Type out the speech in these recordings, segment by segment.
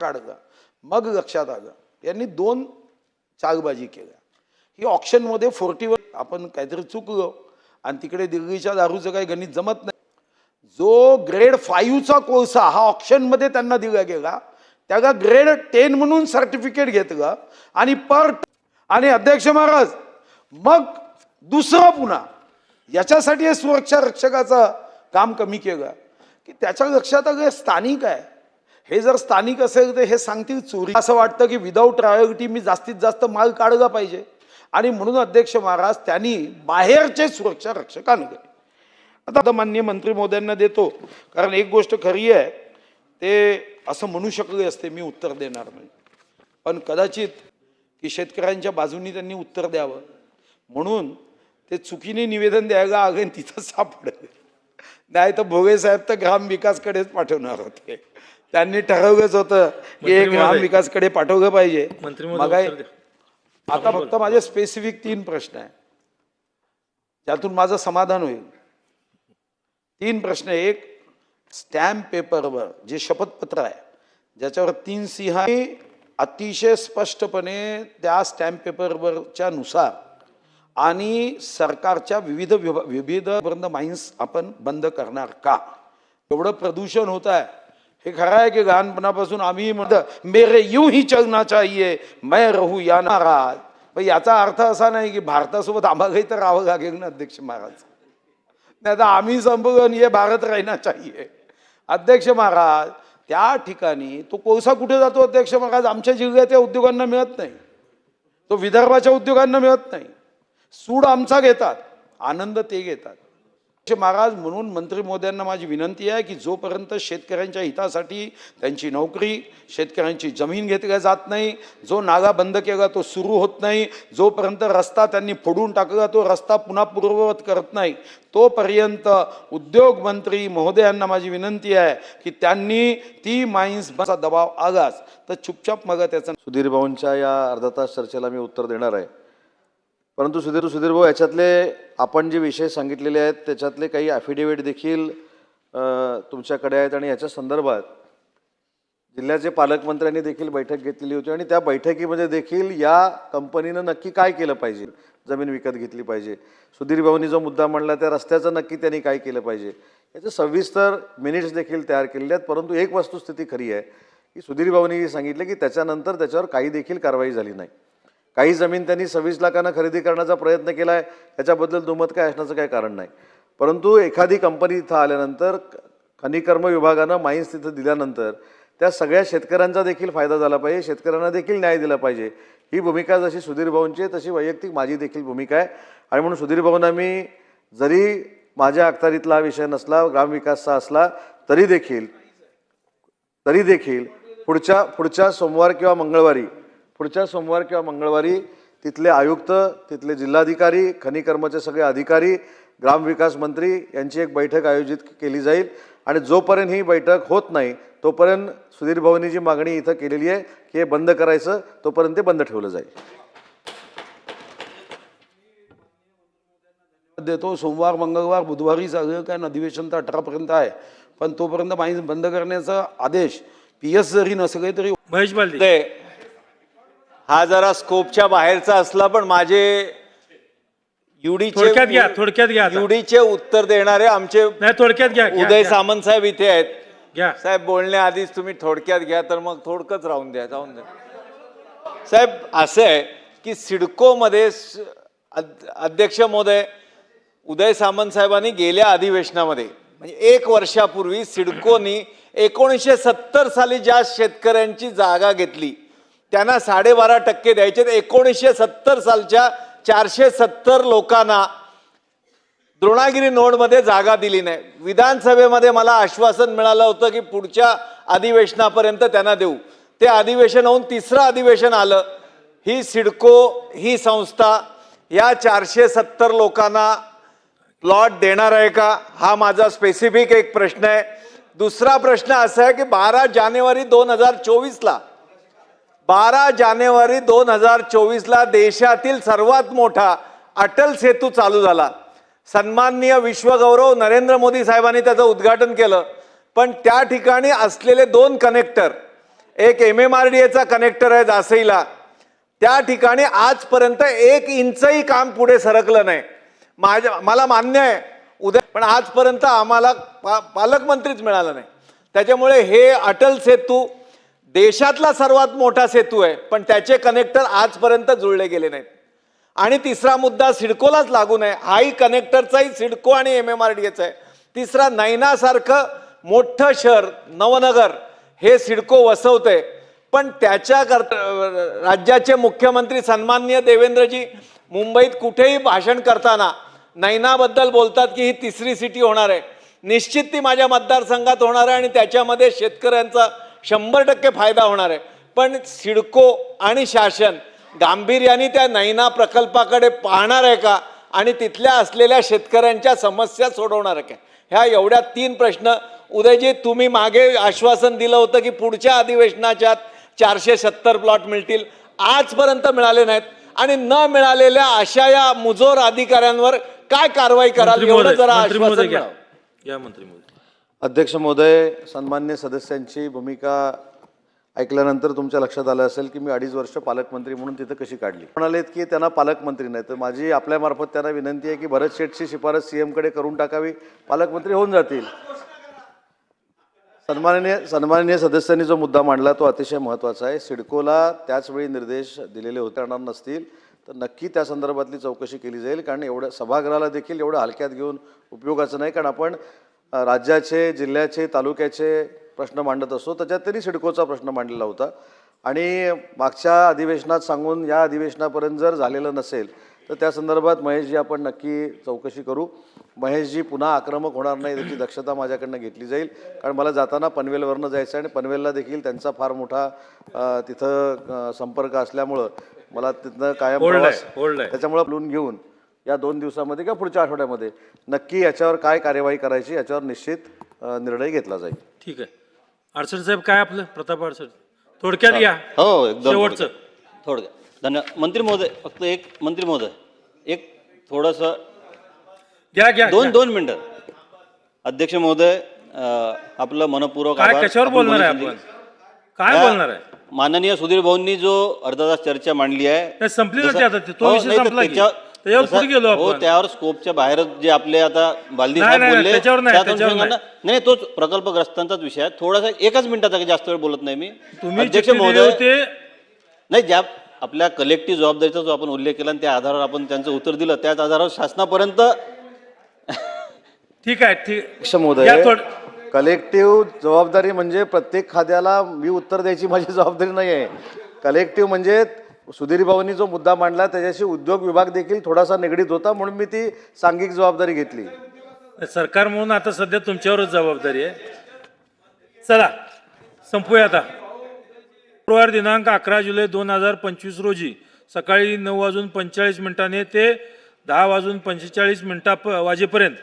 काढलं मग लक्षात आलं. यांनी दोन चालबाजी केल्या. ही ऑप्शनमध्ये फोर्टीवर आपण काहीतरी चुकलो. आणि तिकडे दिल्लीच्या दारूचं काही गणित जमत नाही. जो ग्रेड फाईव्हचा कोळसा हा ऑप्शनमध्ये त्यांना दिला गेला. त्याला ग्रेड टेन म्हणून सर्टिफिकेट घेतलं. आणि पर आणि अध्यक्ष महाराज मग दुसरं पुन्हा. याच्यासाठी हे सुरक्षा रक्षकाचं काम कमी केलं. की त्याच्या लक्षात आलं स्थानिक आहे. हे जर स्थानिक असेल तर हे सांगतील चोरी. असं वाटतं की विदाऊट रॉयल्टी मी जास्तीत जास्त माल काढला पाहिजे. आणि म्हणून अध्यक्ष महाराज त्यांनी बाहेरचे सुरक्षा रक्षक आणले आता आता मान्य मंत्री मोद्यांना देतो. कारण एक गोष्ट खरी आहे ते असं म्हणू शकले असते मी उत्तर देणार नाही. पण कदाचित की शेतकऱ्यांच्या बाजूनी त्यांनी उत्तर द्यावं. म्हणून ते चुकीने निवेदन द्यायला आले तिथं सापडले. नाही तर भोगे साहेब तर ग्राम विकासकडेच पाठवणार होते. त्यांनी ठरवलंच होतं की मंत्री ग्राम. विकासकडे पाठवलं पाहिजे. मंत्री. आता फक्त माझे स्पेसिफिक तीन प्रश्न आहे त्यातून माझं समाधान होईल. तीन प्रश्न एक स्टॅम्प पेपरवर जे शपथपत्र आहे ज्याच्यावर तीन सिंह अतिशय स्पष्टपणे त्या स्टॅम्प पेपरवरच्या नुसार आणि सरकारच्या विविध विविध पर्यंत माइन्स आपण बंद करणार का? एवढं प्रदूषण होत आहे. हे खरं आहे की लहानपणापासून आम्ही म्हणतो मेरे यूं ही चलना चाहिए मैं रहू या नाराज. पण याचा अर्थ असा नाही की भारतासोबत आम्हालाही तर राहावं लागेल ना अध्यक्ष महाराज. नाही तर आम्ही संपवून ये भारत राहना चाहिए. अध्यक्ष महाराज त्या ठिकाणी तो कोळसा कुठे जातो अध्यक्ष महाराज? आमच्या जिल्ह्यात या उद्योगांना मिळत नाही. तो विदर्भाच्या उद्योगांना मिळत नाही. सूड आमचा घेतात आनंद ते घेतात. महाराज म्हणून मंत्री मोदयांना माझी विनंती आहे की जोपर्यंत शेतकऱ्यांच्या हितासाठी त्यांची नोकरी शेतकऱ्यांची जमीन घेतल्या जात नाही जो नागा बंद केला तो सुरू होत नाही जोपर्यंत रस्ता त्यांनी फोडून टाकला तो रस्ता पुन्हा पूर्ववत करत नाही तोपर्यंत उद्योग मंत्री महोदयांना माझी विनंती आहे की त्यांनी ती माईन्सचा दबाव आलाच. तर चुपचाप मग त्याचा सुधीर भाऊंच्या या अर्धा तास चर्चेला मी उत्तर देणार आहे. परंतु सुधीर सुधीर भाऊ याच्यातले आपण जे विषय सांगितलेले आहेत त्याच्यातले काही ॲफिडेविट देखील तुमच्याकडे आहेत आणि याच्या संदर्भात जिल्ह्याचे पालकमंत्र्यांनी देखील बैठक घेतलेली होती आणि त्या बैठकीमध्ये देखील या कंपनीनं नक्की काय केलं पाहिजे? जमीन विकत घेतली पाहिजे. सुधीरभाऊंनी जो मुद्दा मांडला त्या रस्त्याचं नक्की त्यांनी काय केलं पाहिजे? याचे सविस्तर मिनिट्स देखील तयार केलेले आहेत परंतु एक वस्तुस्थिती खरी आहे की सुधीर भाऊंनी सांगितलं की त्याच्यानंतर त्याच्यावर काही देखील कारवाई झाली नाही. काही जमीन त्यांनी सव्वीस लाखांना खरेदी करण्याचा प्रयत्न केला आहे याच्याबद्दल दुमत काय असण्याचं काही कारण नाही. परंतु एखादी कंपनी इथं आल्यानंतर क- खनिकर्म विभागानं माईन्स तिथं दिल्यानंतर त्या सगळ्या शेतकऱ्यांचा देखील फायदा झाला पाहिजे शेतकऱ्यांना देखील न्याय दिला पाहिजे. ही भूमिका जशी सुधीर भाऊंची आहे तशी वैयक्तिक माझी देखील भूमिका आहे. आणि म्हणून सुधीर भाऊंना मी जरी माझ्या अखत्यारीतला हा विषय नसला ग्रामविकासचा असला तरी देखील तरी देखील पुढच्या पुढच्या सोमवार किंवा मंगळवारी पुढच्या सोमवार किंवा मंगळवारी तिथले आयुक्त तिथले जिल्हाधिकारी खनिकर्माचे सगळे अधिकारी ग्रामविकास मंत्री यांची एक बैठक आयोजित केली जाईल. आणि जोपर्यंत ही बैठक होत नाही तोपर्यंत सुधीर भाऊंनी जी मागणी इथं केलेली आहे की हे बंद करायचं तोपर्यंत ते बंद ठेवलं जाईल. देतो. सोमवार मंगळवार बुधवारी सगळं काय अधिवेशन तर अठरापर्यंत आहे. पण तोपर्यंत माहीत बंद करण्याचा आदेश पी एस जरी नसले तरी महेश बालदी हा जरा स्कोपच्या बाहेरचा असला पण माझे युडीचे थोडक्यात घ्या थोडक्यात घ्या आता. युडीचे उत्तर देणारे आमचे नाही थोडक्यात घ्या घ्या, उदय घ्या. सामंत साहेब इथे आहेत घ्या साहेब बोलण्याआधीच तुम्ही थोडक्यात घ्या तर मग थोडकंच राहून द्या जाऊन द्या साहेब असं आहे की सिडकोमध्ये स- अध- अध्यक्ष महोदय उदय सामंत साहेबांनी गेल्या अधिवेशनामध्ये म्हणजे एक वर्षापूर्वी सिडकोनी एकोणीसशे सत्तर साली ज्या शेतकऱ्यांची जागा घेतली त्यांना साडेबारा टक्के द्यायचे एकोणीसशे सत्तर सालच्या चारशे सत्तर लोकांना द्रोणागिरी नोडमध्ये जागा दिली नाही. विधानसभेमध्ये मला आश्वासन मिळालं होतं की पुढच्या अधिवेशनापर्यंत त्यांना देऊ. ते अधिवेशन होऊन तिसरं अधिवेशन आलं. ही सिडको ही संस्था या चारशे सत्तर लोकांना प्लॉट देणार आहे का? हा माझा स्पेसिफिक एक प्रश्न आहे. दुसरा प्रश्न असा आहे की बारा जानेवारी दोन हजार चोवीसला बारा जानेवारी दोन हजार चोवीसला देशातील सर्वात मोठा अटल सेतू चालू झाला. सन्माननीय विश्वगौरव नरेंद्र मोदी साहेबांनी त्याचं उद्घाटन केलं. पण त्या ठिकाणी असलेले दोन कनेक्टर एक एम एम आर डी एचा कनेक्टर आहे जासईला त्या ठिकाणी आजपर्यंत एक इंचही काम पुढे सरकलं नाही. माझ्या मला मान्य आहे उद्या पण आजपर्यंत आम्हाला पा पालकमंत्रीच मिळालं नाही. त्याच्यामुळे हे अटल सेतू देशातला सर्वात मोठा सेतू आहे पण त्याचे कनेक्टर आजपर्यंत जुळले गेले नाहीत. आणि तिसरा मुद्दा सिडकोलाच लागू नये. हाही कनेक्टरचाही सिडको आणि एम एम आर डी एचा आहे. तिसरा नैनासारखं मोठं शहर नवनगर हे सिडको वसवतंय. पण त्याच्या राज्याचे मुख्यमंत्री सन्माननीय देवेंद्रजी मुंबईत कुठेही भाषण करताना नैनाबद्दल बोलतात की ही तिसरी सिटी होणार आहे. निश्चित ती माझ्या मतदारसंघात होणार आहे आणि त्याच्यामध्ये शेतकऱ्यांचा शंभर टक्के फायदा होणार आहे. पण सिडको आणि शासन गांभीर्याने त्या नैना प्रकल्पाकडे पाहणार आहे का? आणि तिथल्या असलेल्या शेतकऱ्यांच्या समस्या सोडवणार आहे का? ह्या एवढ्या तीन प्रश्न. उदयजी तुम्ही मागे आश्वासन दिलं होतं की पुढच्या अधिवेशनाच्या चारशे सत्तर प्लॉट मिळतील. आजपर्यंत मिळाले नाहीत. आणि न मिळालेल्या अशा या मुजोर अधिकाऱ्यांवर काय कारवाई कराल? एवढं जरा आश्वासन. या मंत्री अध्यक्ष महोदय सन्मान्य सदस्यांची भूमिका ऐकल्यानंतर तुमच्या लक्षात आलं असेल की मी अडीच वर्ष पालकमंत्री म्हणून तिथं कशी काढली? म्हणालेत की त्यांना पालकमंत्री नाही. तर माझी आपल्यामार्फत त्यांना विनंती आहे की भरत शेठची शिफारस सीएमकडे करून टाकावी. पालकमंत्री होऊन जातील. सन्माननीय सन्माननीय सदस्यांनी जो मुद्दा मांडला तो अतिशय महत्त्वाचा आहे. सिडकोला त्याचवेळी निर्देश दिलेले होते येणार नसतील. तर नक्की त्या संदर्भातली चौकशी केली जाईल. कारण एवढं सभागृहाला देखील एवढं हलक्यात घेऊन उपयोगाचं नाही. कारण आपण राज्याचे जिल्ह्याचे तालुक्याचे प्रश्न मांडत असतो. त्याच्यात तरी सिडकोचा प्रश्न मांडलेला होता. आणि मागच्या अधिवेशनात सांगून या अधिवेशनापर्यंत जर झालेलं नसेल तर त्या संदर्भात महेशजी आपण नक्की चौकशी करू. महेशजी पुन्हा आक्रमक होणार नाही त्याची दक्षता माझ्याकडनं घेतली जाईल. कारण मला जाताना पनवेलवरनं जायचं आहे आणि पनवेलला देखील त्यांचा फार मोठा तिथं संपर्क असल्यामुळं मला तिथनं कायम. त्याच्यामुळे बोलून घेऊन या दोन दिवसामध्ये किंवा पुढच्या आठवड्यामध्ये. नक्की याच्यावर काय कार्यवाही करायची याच्यावर निश्चित निर्णय घेतला जाईल. ठीक आहे. अडचण साहेब काय आपलं? प्रताप अडचण थोडक्यात घ्या हो एकदम शेवटचं. थोडं धन्यवाद. मंत्री महोदय फक्त एक मंत्री महोदय. एक थोडंसं घ्या घ्या दोन. दोन मिनिटं. अध्यक्ष महोदय आपलं मनपूर्वक काय. कशावर बोलणार आहे आपण? काय या बोलणार आहे? माननीय सुधीर भाऊंनी जो अर्धा तास चर्चा मांडली आहे नाही, संपली ना जसं- ती आता ती. हो, विषय संपला. त्याच्यावर- पुढे गेलो हो आपण. त्यावर स्कोपच्या बाहेर जे आपले आता बालदी नाही, साहेब नाही, बोलले त्याच्यावर नाही, त्यात त्याच्यावर अनुषंगानं- नाही. नाही, तोच प्रकल्पग्रस्तांचाच विषय आहे. थोडासा एकच मिनिटाचा काही जास्त वेळ बोलत नाही मी. तुम्ही अध्यक्ष चिठ्ठी दिली महोदय होती. नाही ज्या आपल्या कलेक्टिव्ह जबाबदारीचा जो आपण उल्लेख केला आणि त्या आधारावर आपण त्यांचं उत्तर दिलं त्याच आधारावर शासनापर्यंत ठीक आहे ठीक. महोदय थोड- कलेक्टिव्ह जबाबदारी म्हणजे प्रत्येक खाद्याला मी उत्तर द्यायची माझी जबाबदारी नाही आहे कलेक्टिव्ह म्हणजे सुधीर भाऊंनी जो मुद्दा मांडला त्याच्याशी उद्योग विभाग देखील थोडासा निगडीत होता म्हणून मी ती सांघिक जबाबदारी घेतली. सरकार म्हणून आता सध्या तुमच्यावरच जबाबदारी आहे. चला संपूया आता. शुक्रवार दिनांक अकरा जुलै दोन हजार पंचवीस रोजी सकाळी नऊ वाजून पंचेचाळीस मिनिटाने ते दहा वाजून पंचेचाळीस मिनिटा वाजेपर्यंत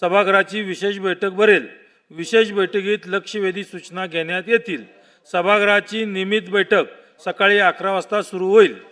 सभागृहाची विशेष बैठक भरेल. विशेष बैठकीत लक्षवेधी सूचना घेण्यात येतील. सभागृहाची नियमित बैठक सकाळी अकरा वाजता सुरू होईल.